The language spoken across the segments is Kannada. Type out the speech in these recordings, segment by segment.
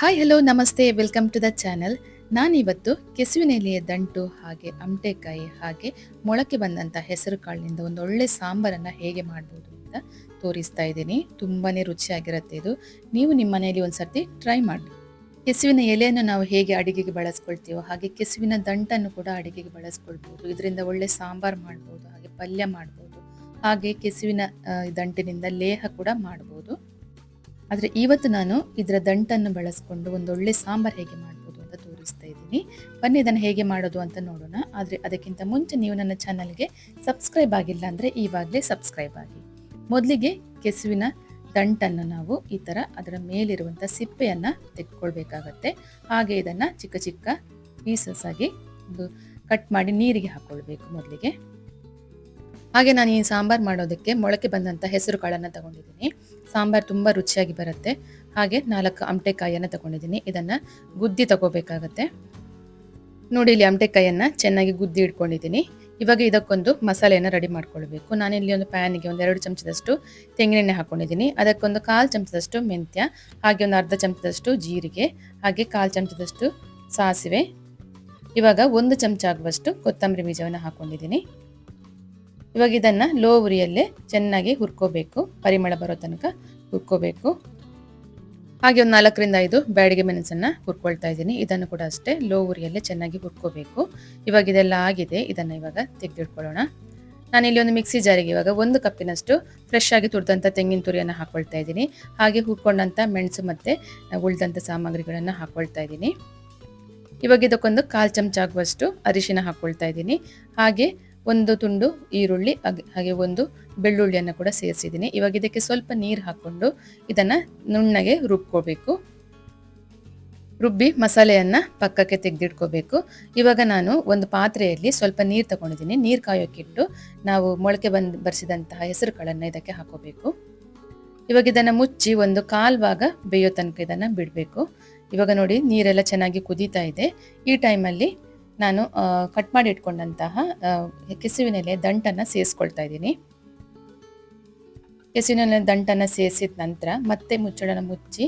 Hi hello namaste welcome to the channel ನಾನಿವತ್ತು ಕೆಸುವಿನ ಎಲೆಯ ದಂಟು ಹಾಗೆ ಅಮಟೆಕಾಯಿ ಹಾಗೆ ಮೊಳಕೆ ಬಂದಂಥ ಹೆಸರು ಕಾಳಿನಿಂದ ಒಂದು ಒಳ್ಳೆ ಸಾಂಬಾರನ್ನು ಹೇಗೆ ಮಾಡ್ಬೋದು ಅಂತ ತೋರಿಸ್ತಾ ಇದ್ದೀನಿ. ತುಂಬಾ ರುಚಿಯಾಗಿರುತ್ತೆ ಇದು. ನೀವು ನಿಮ್ಮ ಮನೆಯಲ್ಲಿ ಒಂದು ಸರ್ತಿ ಟ್ರೈ ಮಾಡಿ ಕೆಸುವಿನ ಎಲೆಯನ್ನು ನಾವು ಹೇಗೆ ಅಡಿಗೆಗೆ ಬಳಸ್ಕೊಳ್ತೀವೋ ಹಾಗೆ ಕೆಸುವಿನ ದಂಟನ್ನು ಕೂಡ ಅಡಿಗೆಗೆ ಬಳಸ್ಕೊಳ್ಬೋದು. ಇದರಿಂದ ಒಳ್ಳೆ ಸಾಂಬಾರು ಮಾಡ್ಬೋದು, ಹಾಗೆ ಪಲ್ಯ ಮಾಡ್ಬೋದು, ಹಾಗೆ ಕೆಸುವಿನ ದಂಟಿನಿಂದ ಲೇಹ ಕೂಡ ಮಾಡ್ಬೋದು. ಆದರೆ ಇವತ್ತು ನಾನು ಇದರ ದಂಟನ್ನು ಬಳಸ್ಕೊಂಡು ಒಂದೊಳ್ಳೆ ಸಾಂಬಾರ್ ಹೇಗೆ ಮಾಡ್ಬೋದು ಅಂತ ತೋರಿಸ್ತಾ ಇದ್ದೀನಿ. ಬನ್ನಿ ಇದನ್ನು ಹೇಗೆ ಮಾಡೋದು ಅಂತ ನೋಡೋಣ. ಆದರೆ ಅದಕ್ಕಿಂತ ಮುಂಚೆ ನೀವು ನನ್ನ ಚಾನಲ್ಗೆ ಸಬ್ಸ್ಕ್ರೈಬ್ ಆಗಿಲ್ಲ ಅಂದರೆ ಈವಾಗಲೇ ಸಬ್ಸ್ಕ್ರೈಬ್ ಆಗಿ. ಮೊದಲಿಗೆ ಕೆಸುವಿನ ದಂಟನ್ನು ನಾವು ಈ ಥರ ಅದರ ಮೇಲಿರುವಂಥ ಸಿಪ್ಪೆಯನ್ನು ತೆಗೆದುಕೊಳ್ಬೇಕಾಗತ್ತೆ ಹಾಗೆ ಇದನ್ನು ಚಿಕ್ಕ ಚಿಕ್ಕ ಪೀಸಸ್ ಆಗಿ ಒಂದು ಕಟ್ ಮಾಡಿ ನೀರಿಗೆ ಹಾಕ್ಕೊಳ್ಬೇಕು ಮೊದಲಿಗೆ. ಹಾಗೆ ನಾನು ಈ ಸಾಂಬಾರು ಮಾಡೋದಕ್ಕೆ ಮೊಳಕೆ ಬಂದಂಥ ಹೆಸರು ಕಾಳನ್ನು ತಗೊಂಡಿದ್ದೀನಿ. ಸಾಂಬಾರು ತುಂಬ ರುಚಿಯಾಗಿ ಬರುತ್ತೆ. ಹಾಗೆ ನಾಲ್ಕು ಅಮಟೆಕಾಯಿಯನ್ನು ತಗೊಂಡಿದ್ದೀನಿ. ಇದನ್ನು ಗುದ್ದಿ ತಗೋಬೇಕಾಗತ್ತೆ. ನೋಡಿ, ಇಲ್ಲಿ ಅಮಟೆಕಾಯಿಯನ್ನು ಚೆನ್ನಾಗಿ ಗುದ್ದಿ ಇಟ್ಕೊಂಡಿದ್ದೀನಿ. ಇವಾಗ ಇದಕ್ಕೊಂದು ಮಸಾಲೆಯನ್ನು ರೆಡಿ ಮಾಡ್ಕೊಳ್ಬೇಕು. ನಾನಿಲ್ಲಿ ಒಂದು ಪ್ಯಾನಿಗೆ ಒಂದು ಎರಡು ಚಮಚದಷ್ಟು ತೆಂಗಿನೆಣ್ಣೆ ಹಾಕ್ಕೊಂಡಿದ್ದೀನಿ ಅದಕ್ಕೊಂದು ಕಾಲು ಚಮಚದಷ್ಟು ಮೆಂತ್ಯ, ಹಾಗೆ ಒಂದು ಅರ್ಧ ಚಮಚದಷ್ಟು ಜೀರಿಗೆ, ಹಾಗೆ ಕಾಲು ಚಮಚದಷ್ಟು ಸಾಸಿವೆ. ಇವಾಗ ಒಂದು ಚಮಚ ಆಗುವಷ್ಟು ಕೊತ್ತಂಬರಿ ಬೀಜವನ್ನು ಹಾಕ್ಕೊಂಡಿದ್ದೀನಿ ಇವಾಗ ಇದನ್ನು ಲೋ ಉರಿಯಲ್ಲೇ ಚೆನ್ನಾಗಿ ಹುರ್ಕೋಬೇಕು. ಪರಿಮಳ ಬರೋ ತನಕ ಹುರ್ಕೋಬೇಕು. ಹಾಗೆ ಒಂದು ನಾಲ್ಕರಿಂದ ಐದು ಬ್ಯಾಡಿಗೆ ಮೆಣಸನ್ನು ಹುರ್ಕೊಳ್ತಾ ಇದ್ದೀನಿ. ಇದನ್ನು ಕೂಡ ಅಷ್ಟೇ ಲೋ ಉರಿಯಲ್ಲೇ ಚೆನ್ನಾಗಿ ಹುರ್ಕೋಬೇಕು. ಇವಾಗ ಇದೆಲ್ಲ ಆಗಿದೆ. ಇದನ್ನು ಇವಾಗ ತೆಗೆದಿಟ್ಕೊಳ್ಳೋಣ. ನಾನಿಲ್ಲಿ ಒಂದು ಮಿಕ್ಸಿ ಜಾರಿಗೆ ಇವಾಗ ಒಂದು ಕಪ್ಪಿನಷ್ಟು ಫ್ರೆಶ್ ಆಗಿ ತುರಿದಂಥ ತೆಂಗಿನ ತುರಿಯನ್ನು ಹಾಕ್ಕೊಳ್ತಾ ಇದ್ದೀನಿ. ಹಾಗೆ ಹುರ್ಕೊಂಡಂಥ ಮೆಣಸು ಮತ್ತು ಉಳಿದಂಥ ಸಾಮಗ್ರಿಗಳನ್ನು ಹಾಕ್ಕೊಳ್ತಾ ಇದ್ದೀನಿ. ಇವಾಗ ಇದಕ್ಕೊಂದು ಕಾಲು ಚಮಚ ಆಗುವಷ್ಟು ಅರಿಶಿನ ಹಾಕ್ಕೊಳ್ತಾ ಇದ್ದೀನಿ. ಹಾಗೆ ಒಂದು ತುಂಡು ಈರುಳ್ಳಿ, ಹಾಗೆ- ಒಂದು ಬೆಳ್ಳುಳ್ಳಿಯನ್ನು ಕೂಡ ಸೇರಿಸಿದ್ದೀನಿ. ಇವಾಗ ಇದಕ್ಕೆ ಸ್ವಲ್ಪ ನೀರು ಹಾಕ್ಕೊಂಡು ಇದನ್ನು ನುಣ್ಣಗೆ ರುಬ್ಕೋಬೇಕು. ರುಬ್ಬಿ ಮಸಾಲೆಯನ್ನು ಪಕ್ಕಕ್ಕೆ ತೆಗೆದಿಟ್ಕೋಬೇಕು. ಇವಾಗ ನಾನು ಒಂದು ಪಾತ್ರೆಯಲ್ಲಿ ಸ್ವಲ್ಪ ನೀರು ತಗೊಂಡಿದ್ದೀನಿ. ನೀರು ಕಾಯೋಕ್ಕಿಟ್ಟು ನಾವು ಮೊಳಕೆ ಬಂದು, ಬರೆಸಿದಂತಹ ಹೆಸರುಗಳನ್ನು ಇದಕ್ಕೆ ಹಾಕೋಬೇಕು. ಇವಾಗ ಇದನ್ನು ಮುಚ್ಚಿ ಒಂದು ಕಾಲು ಬೇಯೋ ತನಕ ಇದನ್ನು ಬಿಡಬೇಕು. ಇವಾಗ ನೋಡಿ ನೀರೆಲ್ಲ ಚೆನ್ನಾಗಿ ಕುದೀತಾ ಇದೆ. ಈ ಟೈಮಲ್ಲಿ ನಾನು ಕಟ್ ಮಾಡಿ ಇಟ್ಕೊಂಡಂತಹ ಕೆಸುವಿನೆಲೆ ದಂಟನ್ನು ಸೇರಿಸ್ಕೊಳ್ತಾ ಇದ್ದೀನಿ. ಕೆಸುವಿನ ಎಲೆ ದಂಟನ್ನು ಸೇರಿಸಿದ ನಂತರ ಮತ್ತೆ ಮುಚ್ಚಳನ ಮುಚ್ಚಿ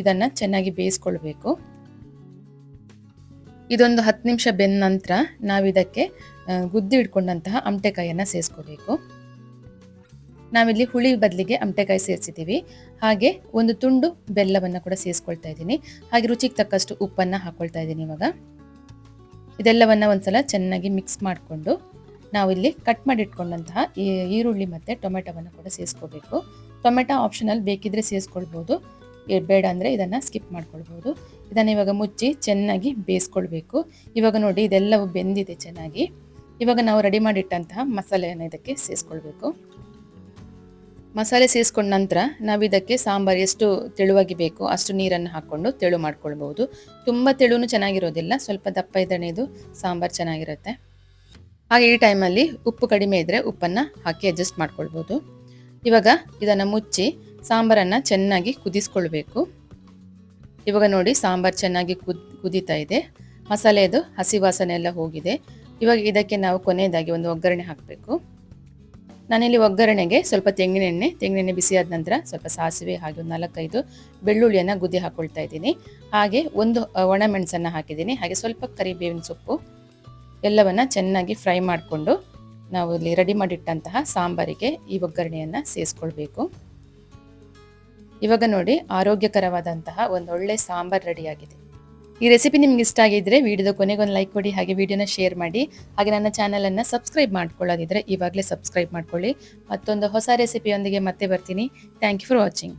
ಇದನ್ನು ಚೆನ್ನಾಗಿ ಬೇಯಿಸ್ಕೊಳ್ಬೇಕು. ಇದೊಂದು ಹತ್ತು ನಿಮಿಷ ಬೆಂದ ನಂತರ ನಾವು ಇದಕ್ಕೆ ಗುದ್ದಿ ಇಟ್ಕೊಂಡಂತಹ ಅಮಟೆಕಾಯಿಯನ್ನು ಸೇರಿಸ್ಕೋಬೇಕು ನಾವಿಲ್ಲಿ ಹುಳಿ ಬದಲಿಗೆ ಅಮಟೆಕಾಯಿ ಸೇರಿಸಿದ್ದೀವಿ. ಹಾಗೆ ಒಂದು ತುಂಡು ಬೆಲ್ಲವನ್ನು ಕೂಡ ಸೇರಿಸ್ಕೊಳ್ತಾ ಇದ್ದೀನಿ. ಹಾಗೆ ರುಚಿಗೆ ತಕ್ಕಷ್ಟು ಉಪ್ಪನ್ನು ಹಾಕ್ಕೊಳ್ತಾ ಇದ್ದೀನಿ ಇವಾಗ. ಇದೆಲ್ಲವನ್ನು ಒಂದ್ಸಲ ಚೆನ್ನಾಗಿ ಮಿಕ್ಸ್ ಮಾಡಿಕೊಂಡು ನಾವಿಲ್ಲಿ ಕಟ್ ಮಾಡಿಟ್ಕೊಂಡಂತಹ ಈರುಳ್ಳಿ ಮತ್ತು ಟೊಮೆಟೊವನ್ನು ಕೂಡ ಸೇರಿಸ್ಕೋಬೇಕು ಟೊಮೆಟೊ ಆಪ್ಷನಲ್ ಬೇಕಿದ್ರೆ ಸೇರಿಸ್ಕೊಳ್ಬೋದು ಬೇಡ ಅಂದರೆ ಇದನ್ನು ಸ್ಕಿಪ್ ಮಾಡ್ಕೊಳ್ಬೋದು. ಇದನ್ನು ಇವಾಗ ಮುಚ್ಚಿ ಚೆನ್ನಾಗಿ ಬೇಯಿಸ್ಕೊಳ್ಬೇಕು. ಇವಾಗ ನೋಡಿ ಇದೆಲ್ಲವೂ ಬೆಂದಿದೆ ಚೆನ್ನಾಗಿ. ಇವಾಗ ನಾವು ರೆಡಿ ಮಾಡಿಟ್ಟಂತಹ ಮಸಾಲೆಯನ್ನು ಇದಕ್ಕೆ ಸೇರಿಸ್ಕೊಳ್ಬೇಕು ಮಸಾಲೆ ಸೇರಿಸ್ಕೊಂಡ ನಂತರ ನಾವು ಇದಕ್ಕೆ ಸಾಂಬಾರು ಎಷ್ಟು ತೆಳುವಾಗಿ ಬೇಕೋ ಅಷ್ಟು ನೀರನ್ನು ಹಾಕ್ಕೊಂಡು ತೆಳು ಮಾಡ್ಕೊಳ್ಬೋದು ತುಂಬ ತೆಳುನು ಚೆನ್ನಾಗಿರೋದಿಲ್ಲ, ಸ್ವಲ್ಪ ದಪ್ಪ ಇದ್ದರೆ ಇದು ಸಾಂಬಾರು ಚೆನ್ನಾಗಿರುತ್ತೆ. ಹಾಗೆ ಈ ಟೈಮಲ್ಲಿ ಉಪ್ಪು ಕಡಿಮೆ ಇದ್ದರೆ ಉಪ್ಪನ್ನು ಹಾಕಿ ಅಡ್ಜಸ್ಟ್ ಮಾಡ್ಕೊಳ್ಬೋದು ಇವಾಗ ಇದನ್ನು ಮುಚ್ಚಿ ಸಾಂಬಾರನ್ನು ಚೆನ್ನಾಗಿ ಕುದಿಸ್ಕೊಳ್ಬೇಕು. ಇವಾಗ ನೋಡಿ ಸಾಂಬಾರು ಚೆನ್ನಾಗಿ ಕುದ್, ಕುದೀತಾ ಇದೆ. ಮಸಾಲೆದು ಹಸಿ ವಾಸನೆ ಎಲ್ಲ ಹೋಗಿದೆ. ಇವಾಗ ಇದಕ್ಕೆ ನಾವು ಕೊನೆಯದಾಗಿ ಒಂದು ಒಗ್ಗರಣೆ ಹಾಕಬೇಕು. ನಾನಿಲ್ಲಿ ಒಗ್ಗರಣೆಗೆ ಸ್ವಲ್ಪ ತೆಂಗಿನೆಣ್ಣೆ ತೆಂಗಿನೆಣ್ಣೆ ಬಿಸಿಯಾದ ನಂತರ ಸ್ವಲ್ಪ ಸಾಸಿವೆ ಹಾಗೆ ನಾಲ್ಕೈದು ಬೆಳ್ಳುಳ್ಳಿಯನ್ನು ಗುದ್ದಿ ಹಾಕ್ಕೊಳ್ತಾ ಇದ್ದೀನಿ. ಹಾಗೆ ಒಂದು ಒಣ ಒಣಮೆಣಸನ್ನು ಹಾಕಿದ್ದೀನಿ. ಹಾಗೆ ಸ್ವಲ್ಪ ಕರಿಬೇವಿನ ಸೊಪ್ಪು, ಎಲ್ಲವನ್ನು ಚೆನ್ನಾಗಿ ಫ್ರೈ ಮಾಡಿಕೊಂಡು ನಾವು ಇಲ್ಲಿ ರೆಡಿ ಮಾಡಿಟ್ಟಂತಹ ಸಾಂಬಾರಿಗೆ ಈ ಒಗ್ಗರಣೆಯನ್ನು ಸೇರಿಸ್ಕೊಳ್ಬೇಕು. ಇವಾಗ ನೋಡಿ ಆರೋಗ್ಯಕರವಾದಂತಹ ಒಂದೊಳ್ಳೆ ಸಾಂಬಾರು ರೆಡಿಯಾಗಿದೆ. ಈ ರೆಸಿಪಿ ನಿಮ್ಗೆ ಇಷ್ಟ ಆಗಿದ್ರೆ ವಿಡಿಯೋದ ಕೊನೆಗೊಂದು ಲೈಕ್ ಕೊಡಿ, ಹಾಗೆ ವಿಡಿಯೋನ ಶೇರ್ ಮಾಡಿ. ಹಾಗೆ ನನ್ನ ಚಾನಲನ್ನು ಸಬ್ಸ್ಕ್ರೈಬ್ ಮಾಡ್ಕೊಳ್ಳೋದಿದ್ರೆ ಇವಾಗಲೇ ಸಬ್ಸ್ಕ್ರೈಬ್ ಮಾಡ್ಕೊಳ್ಳಿ. ಮತ್ತೊಂದು ಹೊಸ ರೆಸಿಪಿಯೊಂದಿಗೆ ಮತ್ತೆ ಬರ್ತೀನಿ. Thank you for watching